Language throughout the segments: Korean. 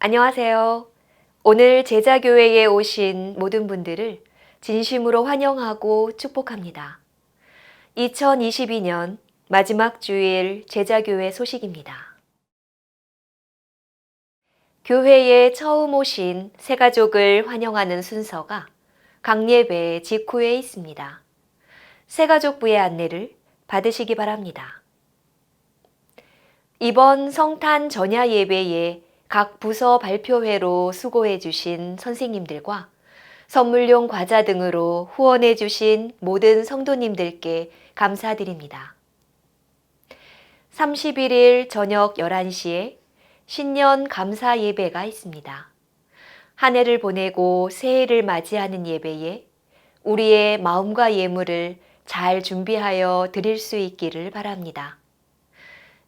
안녕하세요. 오늘 제자교회에 오신 모든 분들을 진심으로 환영하고 축복합니다. 2022년 마지막 주일 제자교회 소식입니다. 교회에 처음 오신 새 가족을 환영하는 순서가 강예배 직후에 있습니다. 새 가족부의 안내를 받으시기 바랍니다. 이번 성탄 전야 예배에 각 부서 발표회로 수고해 주신 선생님들과 선물용 과자 등으로 후원해 주신 모든 성도님들께 감사드립니다. 31일 저녁 11시에 신년 감사 예배가 있습니다. 한 해를 보내고 새해를 맞이하는 예배에 우리의 마음과 예물을 잘 준비하여 드릴 수 있기를 바랍니다.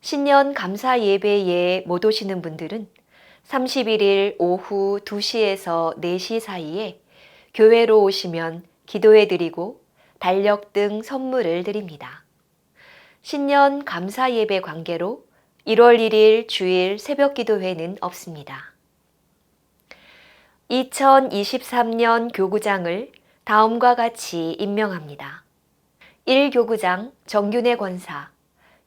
신년 감사 예배에 못 오시는 분들은 31일 오후 2시에서 4시 사이에 교회로 오시면 기도해 드리고 달력 등 선물을 드립니다. 신년 감사 예배 관계로 1월 1일 주일 새벽 기도회는 없습니다. 2023년 교구장을 다음과 같이 임명합니다. 1교구장 정균혜 권사,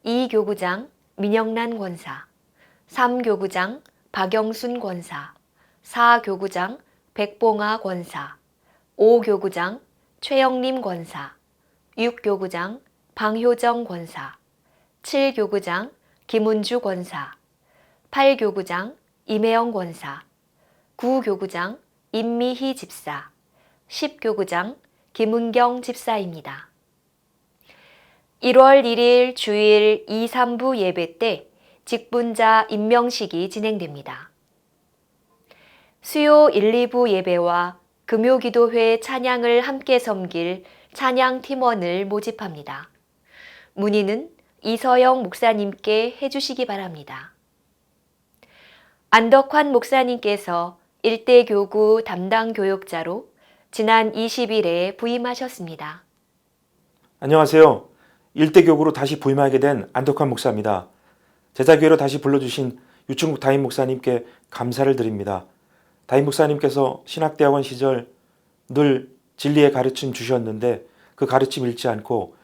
2교구장 민영란 권사, 3교구장 박영순 권사, 4교구장 백봉아 권사, 5교구장 최영림 권사, 6교구장 방효정 권사, 7교구장 김은주 권사, 8교구장 임혜영 권사, 9교구장 임미희 집사, 10교구장 김은경 집사입니다. 1월 1일 주일 2, 3부 예배 때 직분자 임명식이 진행됩니다. 수요 1, 2부 예배와 금요기도회 찬양을 함께 섬길 찬양 팀원을 모집합니다. 문의는 이서영 목사님께 해주시기 바랍니다. 안덕환 목사님께서 일대 교구 담당 교육자로 지난 20일에 부임하셨습니다. 안녕하세요. 일대 교구로 다시 부임하게 된 안덕환 목사입니다. 제자교회로 다시 불러주신 유충국 다임 목사님께 감사를 드립니다. 다임 목사님께서 신학대학원 시절 늘 진리의 가르침 주셨는데 그 가르침 잃지 않고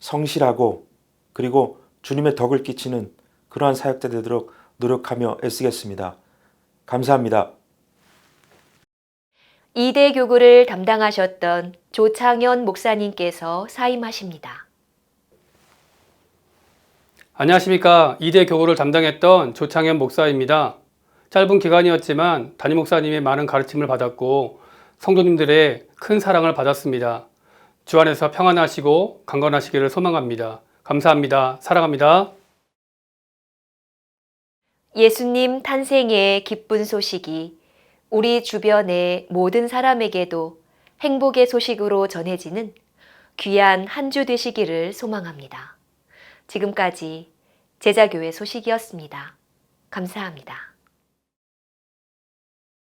성실하고 그리고 주님의 덕을 끼치는 그러한 사역자 되도록 노력하며 애쓰겠습니다. 감사합니다. 이대 교구를 담당하셨던 조창현 목사님께서 사임하십니다. 안녕하십니까. 이대 교구를 담당했던 조창현 목사입니다. 짧은 기간이었지만 담임 목사님의 많은 가르침을 받았고 성도님들의 큰 사랑을 받았습니다. 주 안에서 평안하시고 강건하시기를 소망합니다. 감사합니다. 사랑합니다. 예수님 탄생의 기쁜 소식이 우리 주변의 모든 사람에게도 행복의 소식으로 전해지는 귀한 한 주 되시기를 소망합니다. 지금까지 제자교회 소식이었습니다. 감사합니다.